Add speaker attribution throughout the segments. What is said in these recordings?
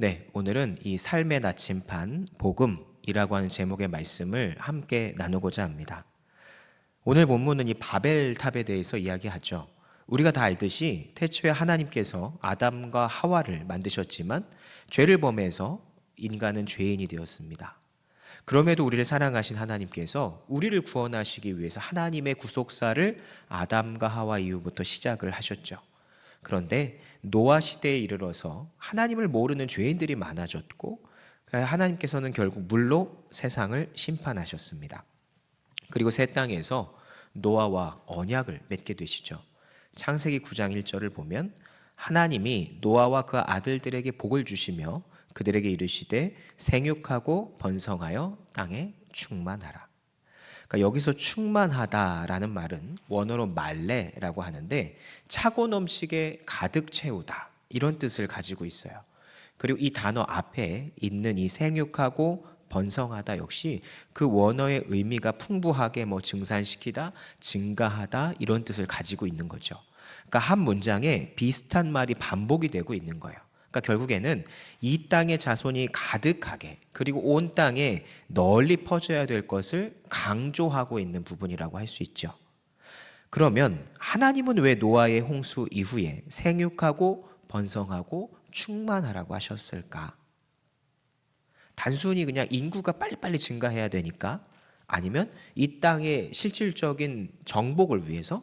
Speaker 1: 네, 오늘은 이 삶의 나침판 복음이라고 하는 제목의 말씀을 함께 나누고자 합니다. 오늘 본문은 이 바벨탑에 대해서 이야기하죠. 우리가 다 알듯이 태초에 하나님께서 아담과 하와를 만드셨지만 죄를 범해서 인간은 죄인이 되었습니다. 그럼에도 우리를 사랑하신 하나님께서 우리를 구원하시기 위해서 하나님의 구속사를 아담과 하와 이후부터 시작을 하셨죠. 그런데 노아 시대에 이르러서 하나님을 모르는 죄인들이 많아졌고 하나님께서는 결국 물로 세상을 심판하셨습니다. 그리고 새 땅에서 노아와 언약을 맺게 되시죠. 창세기 9장 1절을 보면 하나님이 노아와 그 아들들에게 복을 주시며 그들에게 이르시되 생육하고 번성하여 땅에 충만하라. 그러니까 여기서 충만하다라는 말은 원어로 말레라고 하는데 차고 넘치게 가득 채우다 이런 뜻을 가지고 있어요. 그리고 이 단어 앞에 있는 이 생육하고 번성하다 역시 그 원어의 의미가 풍부하게 뭐 증산시키다, 증가하다 이런 뜻을 가지고 있는 거죠. 그러니까 한 문장에 비슷한 말이 반복이 되고 있는 거예요. 그러니까 결국에는 이 땅의 자손이 가득하게 그리고 온 땅에 널리 퍼져야 될 것을 강조하고 있는 부분이라고 할 수 있죠. 그러면 하나님은 왜 노아의 홍수 이후에 생육하고 번성하고 충만하라고 하셨을까? 단순히 그냥 인구가 빨리빨리 증가해야 되니까 아니면 이 땅의 실질적인 정복을 위해서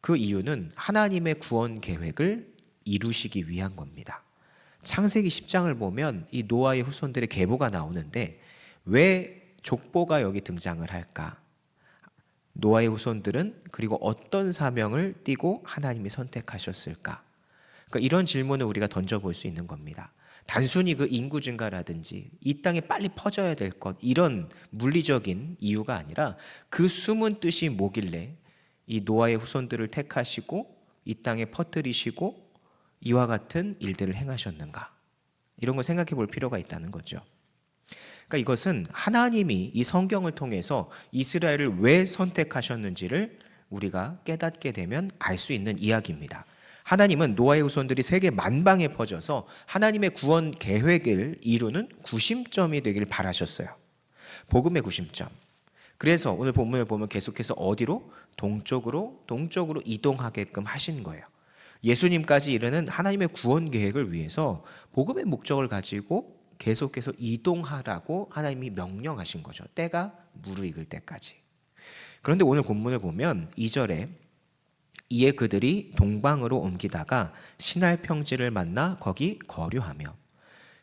Speaker 1: 그 이유는 하나님의 구원 계획을 이루시기 위한 겁니다. 창세기 10장을 보면 이 노아의 후손들의 계보가 나오는데 왜 족보가 여기 등장을 할까? 노아의 후손들은 그리고 어떤 사명을 띠고 하나님이 선택하셨을까? 그러니까 이런 질문을 우리가 던져볼 수 있는 겁니다. 단순히 그 인구 증가라든지 이 땅에 빨리 퍼져야 될 것 이런 물리적인 이유가 아니라 그 숨은 뜻이 뭐길래 이 노아의 후손들을 택하시고 이 땅에 퍼뜨리시고 이와 같은 일들을 행하셨는가? 이런 걸 생각해 볼 필요가 있다는 거죠. 그러니까 이것은 하나님이 이 성경을 통해서 이스라엘을 왜 선택하셨는지를 우리가 깨닫게 되면 알 수 있는 이야기입니다. 하나님은 노아의 후손들이 세계 만방에 퍼져서 하나님의 구원 계획을 이루는 구심점이 되길 바라셨어요. 복음의 구심점. 그래서 오늘 본문을 보면 계속해서 어디로? 동쪽으로, 동쪽으로 이동하게끔 하신 거예요. 예수님까지 이르는 하나님의 구원 계획을 위해서 복음의 목적을 가지고 계속해서 이동하라고 하나님이 명령하신 거죠. 때가 무르익을 때까지. 그런데 오늘 본문을 보면 2절에 이에 그들이 동방으로 옮기다가 신할 평지를 만나 거기 거류하며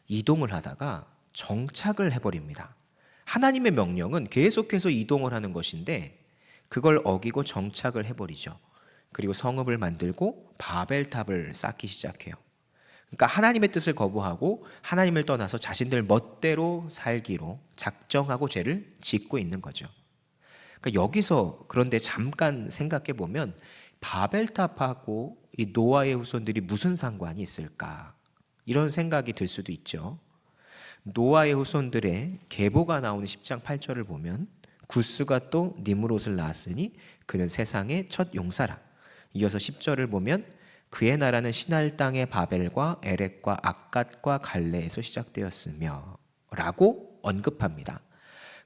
Speaker 1: 이동을 하다가 정착을 해버립니다. 하나님의 명령은 계속해서 이동을 하는 것인데 그걸 어기고 정착을 해버리죠. 그리고 성읍을 만들고 바벨탑을 쌓기 시작해요. 그러니까 하나님의 뜻을 거부하고 하나님을 떠나서 자신들 멋대로 살기로 작정하고 죄를 짓고 있는 거죠. 그러니까 여기서 그런데 잠깐 생각해 보면 바벨탑하고 이 노아의 후손들이 무슨 상관이 있을까? 이런 생각이 들 수도 있죠. 노아의 후손들의 계보가 나오는 10장 8절을 보면 구스가 또 니므롯을 낳았으니 그는 세상의 첫 용사라. 이어서 10절을 보면 그의 나라는 신할 땅의 바벨과 에렉과 악갓과 갈레에서 시작되었으며 라고 언급합니다.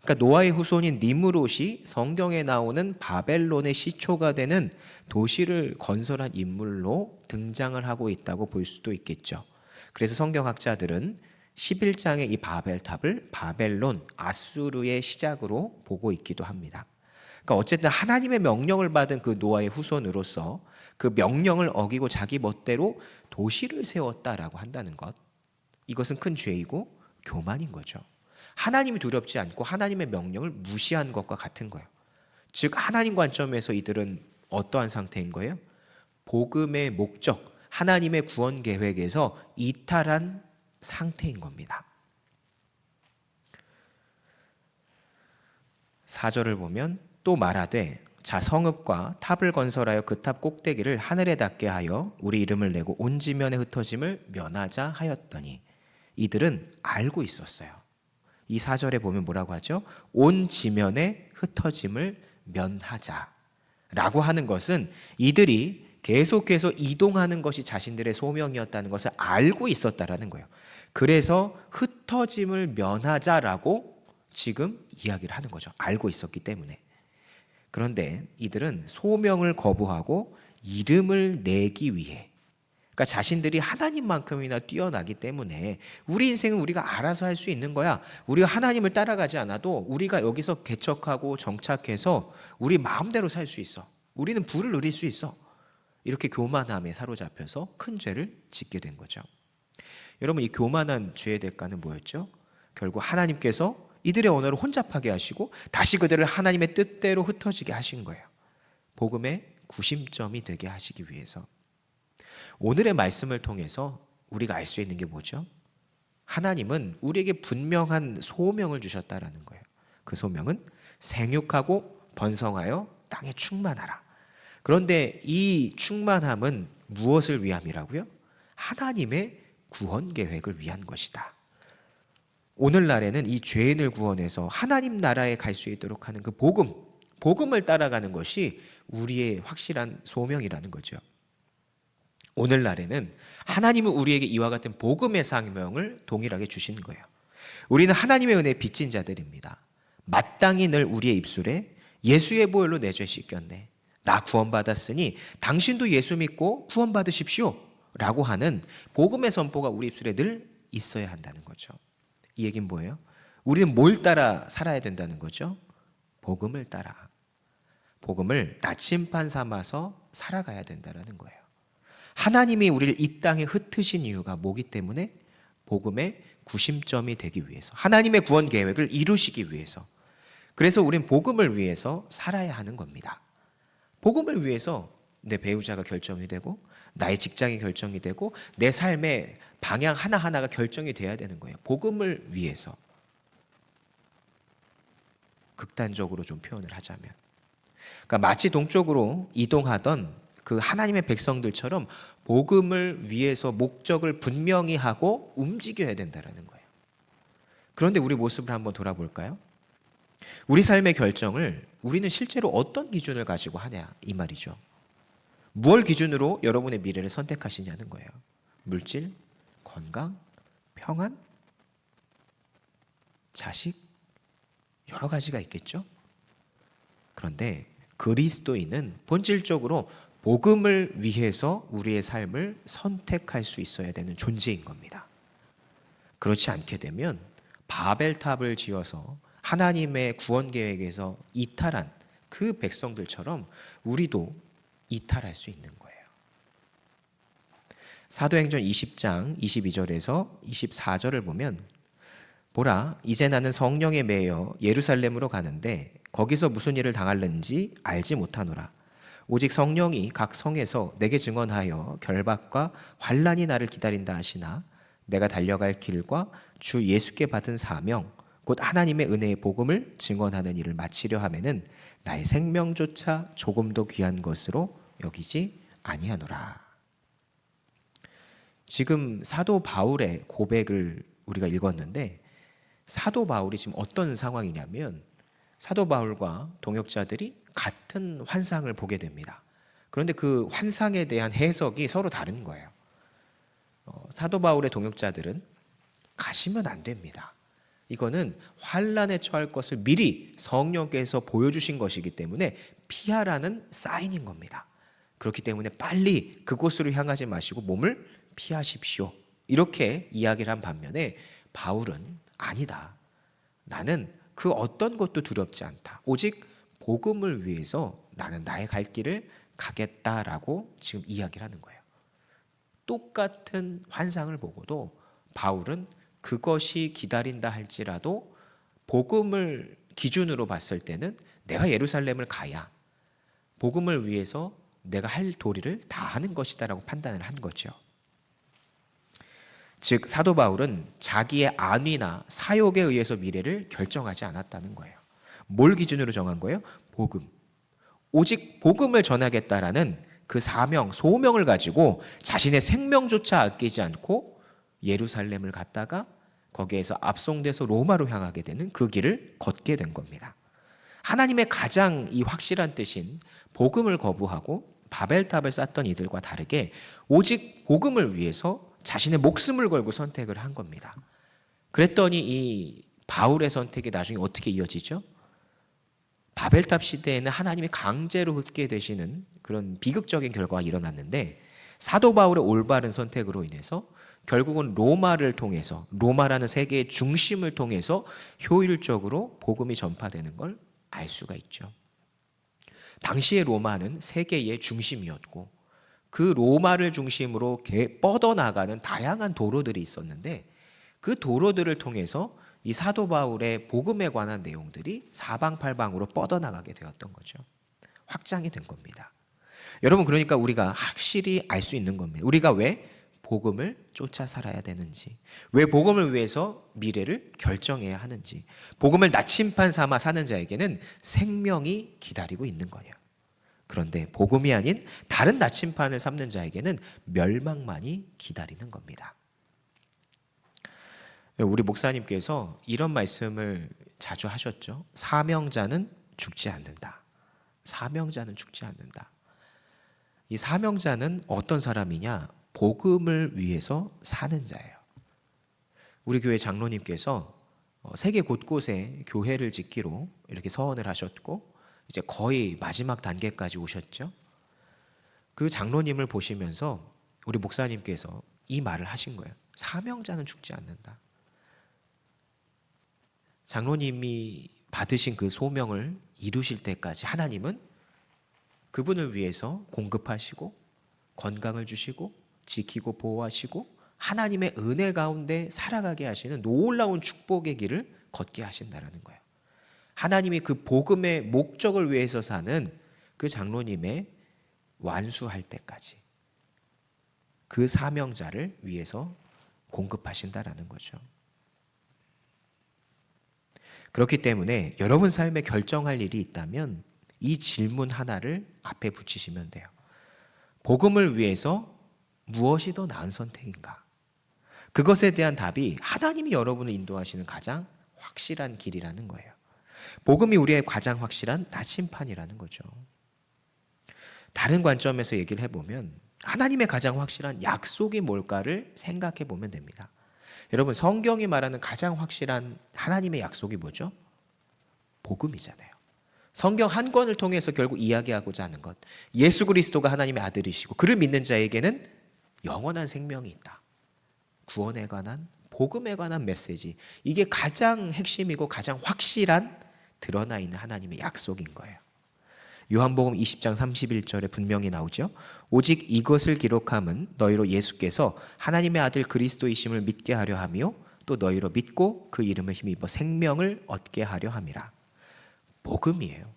Speaker 1: 그러니까 노아의 후손인 니므롯이 성경에 나오는 바벨론의 시초가 되는 도시를 건설한 인물로 등장을 하고 있다고 볼 수도 있겠죠. 그래서 성경학자들은 11장의 이 바벨탑을 바벨론, 아수르의 시작으로 보고 있기도 합니다. 그러니까 어쨌든 하나님의 명령을 받은 그 노아의 후손으로서 그 명령을 어기고 자기 멋대로 도시를 세웠다라고 한다는 것. 이것은 큰 죄이고 교만인 거죠. 하나님이 두렵지 않고 하나님의 명령을 무시한 것과 같은 거예요. 즉 하나님 관점에서 이들은 어떠한 상태인 거예요? 복음의 목적, 하나님의 구원 계획에서 이탈한 상태인 겁니다. 4절을 보면 또 말하되 자 성읍과 탑을 건설하여 그 탑 꼭대기를 하늘에 닿게 하여 우리 이름을 내고 온 지면에 흩어짐을 면하자 하였더니 이들은 알고 있었어요. 이 4절에 보면 뭐라고 하죠? 온 지면에 흩어짐을 면하자. 라고 하는 것은 이들이 계속해서 이동하는 것이 자신들의 소명이었다는 것을 알고 있었다라는 거예요. 그래서 흩어짐을 면하자라고 지금 이야기를 하는 거죠. 알고 있었기 때문에. 그런데 이들은 소명을 거부하고 이름을 내기 위해 그러니까 자신들이 하나님만큼이나 뛰어나기 때문에 우리 인생은 우리가 알아서 할 수 있는 거야. 우리가 하나님을 따라가지 않아도 우리가 여기서 개척하고 정착해서 우리 마음대로 살 수 있어. 우리는 부를 누릴 수 있어. 이렇게 교만함에 사로잡혀서 큰 죄를 짓게 된 거죠. 여러분 이 교만한 죄의 대가는 뭐였죠? 결국 하나님께서 이들의 언어를 혼잡하게 하시고 다시 그들을 하나님의 뜻대로 흩어지게 하신 거예요. 복음의 구심점이 되게 하시기 위해서. 오늘의 말씀을 통해서 우리가 알 수 있는 게 뭐죠? 하나님은 우리에게 분명한 소명을 주셨다라는 거예요. 그 소명은 생육하고 번성하여 땅에 충만하라. 그런데 이 충만함은 무엇을 위함이라고요? 하나님의 구원 계획을 위한 것이다. 오늘날에는 이 죄인을 구원해서 하나님 나라에 갈 수 있도록 하는 그 복음, 복음을 따라가는 것이 우리의 확실한 소명이라는 거죠. 오늘날에는 하나님은 우리에게 이와 같은 복음의 상명을 동일하게 주시는 거예요. 우리는 하나님의 은혜에 빚진 자들입니다. 마땅히 늘 우리의 입술에 예수의 보혈로 내 죄 씻겼네. 나 구원받았으니 당신도 예수 믿고 구원받으십시오. 라고 하는 복음의 선포가 우리 입술에 늘 있어야 한다는 거죠. 이 얘기는 뭐예요? 우리는 뭘 따라 살아야 된다는 거죠? 복음을 따라. 복음을 나침반 삼아서 살아가야 된다는 거예요. 하나님이 우리를 이 땅에 흩으신 이유가 뭐기 때문에 복음의 구심점이 되기 위해서 하나님의 구원 계획을 이루시기 위해서 그래서 우린 복음을 위해서 살아야 하는 겁니다. 복음을 위해서 내 배우자가 결정이 되고 나의 직장이 결정이 되고 내 삶의 방향 하나하나가 결정이 돼야 되는 거예요. 복음을 위해서. 극단적으로 좀 표현을 하자면. 그러니까 마치 동쪽으로 이동하던 그 하나님의 백성들처럼 복음을 위해서 목적을 분명히 하고 움직여야 된다라는 거예요. 그런데 우리 모습을 한번 돌아볼까요? 우리 삶의 결정을 우리는 실제로 어떤 기준을 가지고 하냐 이 말이죠. 무엇 기준으로 여러분의 미래를 선택하시냐는 거예요. 물질, 건강, 평안, 자식 여러 가지가 있겠죠. 그런데 그리스도인은 본질적으로 복음을 위해서 우리의 삶을 선택할 수 있어야 되는 존재인 겁니다. 그렇지 않게 되면 바벨탑을 지어서 하나님의 구원 계획에서 이탈한 그 백성들처럼 우리도 이탈할 수 있는 거예요. 사도행전 20장 22절에서 24절을 보면 보라 이제 나는 성령에 매여 예루살렘으로 가는데 거기서 무슨 일을 당할는지 알지 못하노라 오직 성령이 각 성에서 내게 증언하여 결박과 환란이 나를 기다린다 하시나 내가 달려갈 길과 주 예수께 받은 사명 곧 하나님의 은혜의 복음을 증언하는 일을 마치려 하면은 나의 생명조차 조금도 귀한 것으로 여기지 아니하노라. 지금 사도 바울의 고백을 우리가 읽었는데 사도 바울이 지금 어떤 상황이냐면 사도 바울과 동역자들이 같은 환상을 보게 됩니다. 그런데 그 환상에 대한 해석이 서로 다른 거예요. 어, 사도 바울의 동역자들은 가시면 안 됩니다. 이거는 환란에 처할 것을 미리 성령께서 보여주신 것이기 때문에 피하라는 사인인 겁니다. 그렇기 때문에 빨리 그곳으로 향하지 마시고 몸을 피하십시오. 이렇게 이야기를 한 반면에 바울은 아니다. 나는 그 어떤 것도 두렵지 않다. 오직 복음을 위해서 나는 나의 갈 길을 가겠다라고 지금 이야기를 하는 거예요. 똑같은 환상을 보고도 바울은 그것이 기다린다 할지라도 복음을 기준으로 봤을 때는 내가 예루살렘을 가야 복음을 위해서 내가 할 도리를 다 하는 것이다라고 판단을 한 거죠. 즉 사도 바울은 자기의 안위나 사욕에 의해서 미래를 결정하지 않았다는 거예요. 뭘 기준으로 정한 거예요? 복음. 오직 복음을 전하겠다라는 그 사명, 소명을 가지고 자신의 생명조차 아끼지 않고 예루살렘을 갔다가 거기에서 압송돼서 로마로 향하게 되는 그 길을 걷게 된 겁니다. 하나님의 가장 이 확실한 뜻인 복음을 거부하고 바벨탑을 쌓던 이들과 다르게 오직 복음을 위해서 자신의 목숨을 걸고 선택을 한 겁니다. 그랬더니 이 바울의 선택이 나중에 어떻게 이어지죠? 바벨탑 시대에는 하나님이 강제로 흩게 되시는 그런 비극적인 결과가 일어났는데 사도 바울의 올바른 선택으로 인해서 결국은 로마를 통해서 로마라는 세계의 중심을 통해서 효율적으로 복음이 전파되는 걸 알 수가 있죠. 당시의 로마는 세계의 중심이었고 그 로마를 중심으로 뻗어나가는 다양한 도로들이 있었는데 그 도로들을 통해서 이 사도 바울의 복음에 관한 내용들이 사방팔방으로 뻗어나가게 되었던 거죠. 확장이 된 겁니다. 여러분 그러니까 우리가 확실히 알 수 있는 겁니다. 우리가 왜 복음을 쫓아 살아야 되는지, 왜 복음을 위해서 미래를 결정해야 하는지, 복음을 나침판 삼아 사는 자에게는 생명이 기다리고 있는 거냐. 그런데 복음이 아닌 다른 나침판을 삼는 자에게는 멸망만이 기다리는 겁니다. 우리 목사님께서 이런 말씀을 자주 하셨죠. 사명자는 죽지 않는다. 사명자는 죽지 않는다. 이 사명자는 어떤 사람이냐? 복음을 위해서 사는 자예요. 우리 교회 장로님께서 어, 세계 곳곳에 교회를 짓기로 이렇게 서원을 하셨고 이제 거의 마지막 단계까지 오셨죠. 그 장로님을 보시면서 우리 목사님께서 이 말을 하신 거예요. 사명자는 죽지 않는다. 장로님이 받으신 그 소명을 이루실 때까지 하나님은 그분을 위해서 공급하시고 건강을 주시고 지키고 보호하시고 하나님의 은혜 가운데 살아가게 하시는 놀라운 축복의 길을 걷게 하신다라는 거예요. 하나님이 그 복음의 목적을 위해서 사는 그 장로님의 완수할 때까지 그 사명자를 위해서 공급하신다라는 거죠. 그렇기 때문에 여러분 삶에 결정할 일이 있다면 이 질문 하나를 앞에 붙이시면 돼요. 복음을 위해서 무엇이 더 나은 선택인가? 그것에 대한 답이 하나님이 여러분을 인도하시는 가장 확실한 길이라는 거예요. 복음이 우리의 가장 확실한 나침판이라는 거죠. 다른 관점에서 얘기를 해보면 하나님의 가장 확실한 약속이 뭘까를 생각해 보면 됩니다. 여러분 성경이 말하는 가장 확실한 하나님의 약속이 뭐죠? 복음이잖아요. 성경 한 권을 통해서 결국 이야기하고자 하는 것. 예수 그리스도가 하나님의 아들이시고 그를 믿는 자에게는 영원한 생명이 있다. 구원에 관한 복음에 관한 메시지. 이게 가장 핵심이고 가장 확실한 드러나 있는 하나님의 약속인 거예요. 요한복음 20장 31절에 분명히 나오죠. 오직 이것을 기록함은 너희로 예수께서 하나님의 아들 그리스도이심을 믿게 하려 하며 또 너희로 믿고 그 이름을 힘입어 생명을 얻게 하려 함이라. 복음이에요.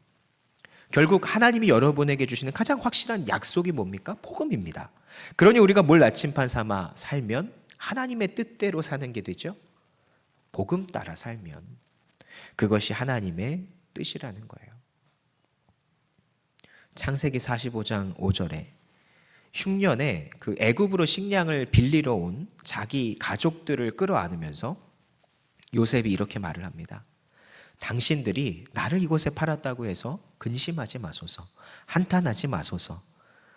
Speaker 1: 결국 하나님이 여러분에게 주시는 가장 확실한 약속이 뭡니까? 복음입니다. 그러니 우리가 뭘 나침판 삼아 살면 하나님의 뜻대로 사는 게 되죠. 복음 따라 살면 그것이 하나님의 뜻이라는 거예요. 창세기 45장 5절에 흉년에 그 애굽으로 식량을 빌리러 온 자기 가족들을 끌어안으면서 요셉이 이렇게 말을 합니다. 당신들이 나를 이곳에 팔았다고 해서 근심하지 마소서. 한탄하지 마소서.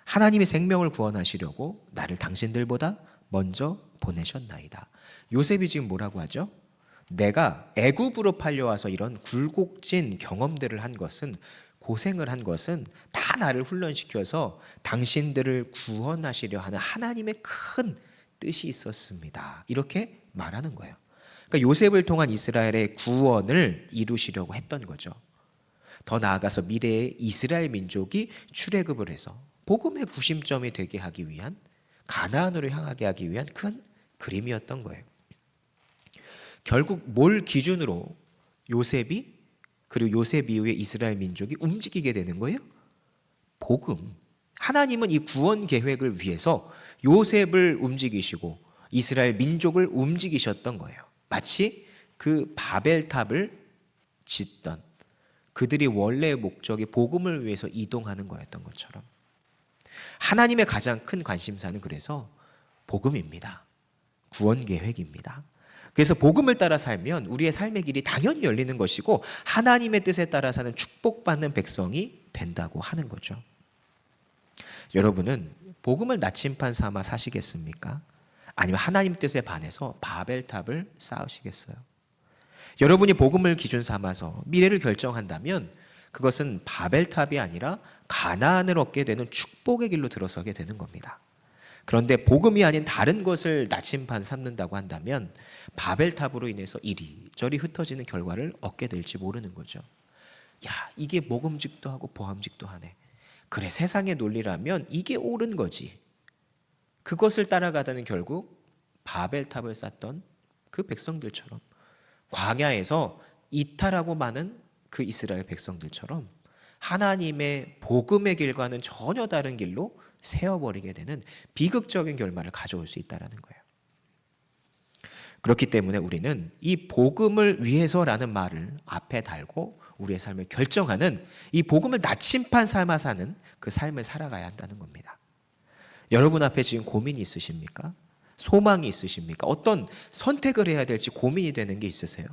Speaker 1: 하나님의 생명을 구원하시려고 나를 당신들보다 먼저 보내셨나이다. 요셉이 지금 뭐라고 하죠? 내가 애굽으로 팔려와서 이런 굴곡진 경험들을 한 것은 고생을 한 것은 다 나를 훈련시켜서 당신들을 구원하시려 하는 하나님의 큰 뜻이 있었습니다. 이렇게 말하는 거예요. 그러니까 요셉을 통한 이스라엘의 구원을 이루시려고 했던 거죠. 더 나아가서 미래의 이스라엘 민족이 출애굽을 해서 복음의 구심점이 되게 하기 위한 가나안으로 향하게 하기 위한 큰 그림이었던 거예요. 결국 뭘 기준으로 요셉이 그리고 요셉 이후에 이스라엘 민족이 움직이게 되는 거예요? 복음. 하나님은 이 구원 계획을 위해서 요셉을 움직이시고 이스라엘 민족을 움직이셨던 거예요. 마치 그 바벨탑을 짓던 그들이 원래의 목적이 복음을 위해서 이동하는 거였던 것처럼 하나님의 가장 큰 관심사는 그래서 복음입니다. 구원 계획입니다. 그래서 복음을 따라 살면 우리의 삶의 길이 당연히 열리는 것이고 하나님의 뜻에 따라 사는 축복받는 백성이 된다고 하는 거죠. 여러분은 복음을 나침판 삼아 사시겠습니까? 아니면 하나님 뜻에 반해서 바벨탑을 쌓으시겠어요? 여러분이 복음을 기준 삼아서 미래를 결정한다면 그것은 바벨탑이 아니라 가나안을 얻게 되는 축복의 길로 들어서게 되는 겁니다. 그런데 복음이 아닌 다른 것을 나침반 삼는다고 한다면 바벨탑으로 인해서 이리저리 흩어지는 결과를 얻게 될지 모르는 거죠. 야, 이게 모금직도 하고 보함직도 하네. 그래, 세상의 논리라면 이게 옳은 거지. 그것을 따라가다는 결국 바벨탑을 쌓던 그 백성들처럼 광야에서 이탈하고 많은 그 이스라엘 백성들처럼 하나님의 복음의 길과는 전혀 다른 길로 세워버리게 되는 비극적인 결말을 가져올 수 있다라는 거예요. 그렇기 때문에 우리는 이 복음을 위해서라는 말을 앞에 달고 우리의 삶을 결정하는 이 복음을 나침판 삶아 사는 그 삶을 살아가야 한다는 겁니다. 여러분 앞에 지금 고민이 있으십니까? 소망이 있으십니까? 어떤 선택을 해야 될지 고민이 되는 게 있으세요?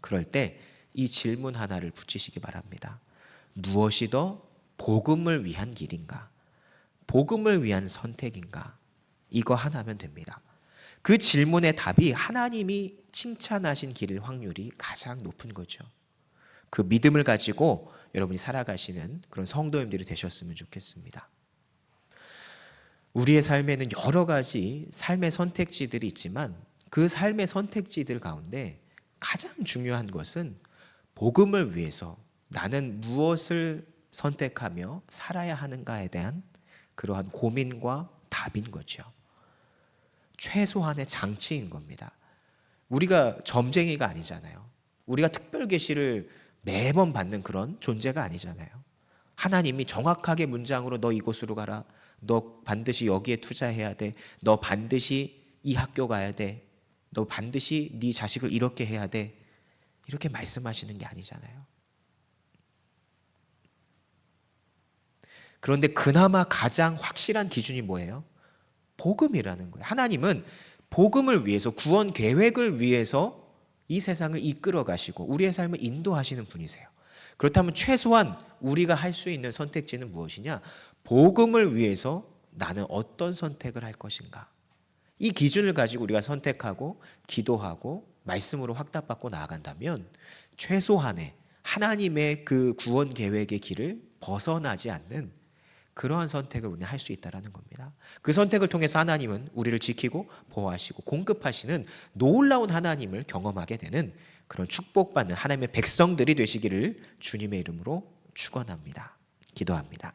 Speaker 1: 그럴 때 이 질문 하나를 붙이시기 바랍니다. 무엇이 더 복음을 위한 길인가? 복음을 위한 선택인가? 이거 하나면 됩니다. 그 질문의 답이 하나님이 칭찬하신 길일 확률이 가장 높은 거죠. 그 믿음을 가지고 여러분이 살아가시는 그런 성도님들이 되셨으면 좋겠습니다. 우리의 삶에는 여러 가지 삶의 선택지들이 있지만 그 삶의 선택지들 가운데 가장 중요한 것은 복음을 위해서 나는 무엇을 선택하며 살아야 하는가에 대한 그러한 고민과 답인 거죠. 최소한의 장치인 겁니다. 우리가 점쟁이가 아니잖아요. 우리가 특별 계시를 매번 받는 그런 존재가 아니잖아요. 하나님이 정확하게 문장으로 너 이곳으로 가라. 너 반드시 여기에 투자해야 돼. 너 반드시 이 학교 가야 돼. 너 반드시 네 자식을 이렇게 해야 돼. 이렇게 말씀하시는 게 아니잖아요. 그런데 그나마 가장 확실한 기준이 뭐예요? 복음이라는 거예요. 하나님은 복음을 위해서 구원 계획을 위해서 이 세상을 이끌어 가시고 우리의 삶을 인도하시는 분이세요. 그렇다면 최소한 우리가 할 수 있는 선택지는 무엇이냐? 복음을 위해서 나는 어떤 선택을 할 것인가? 이 기준을 가지고 우리가 선택하고 기도하고 말씀으로 확답받고 나아간다면 최소한의 하나님의 그 구원 계획의 길을 벗어나지 않는 그러한 선택을 우리는 할 수 있다라는 겁니다. 그 선택을 통해서 하나님은 우리를 지키고 보호하시고 공급하시는 놀라운 하나님을 경험하게 되는 그런 축복받는 하나님의 백성들이 되시기를 주님의 이름으로 축원합니다. 기도합니다.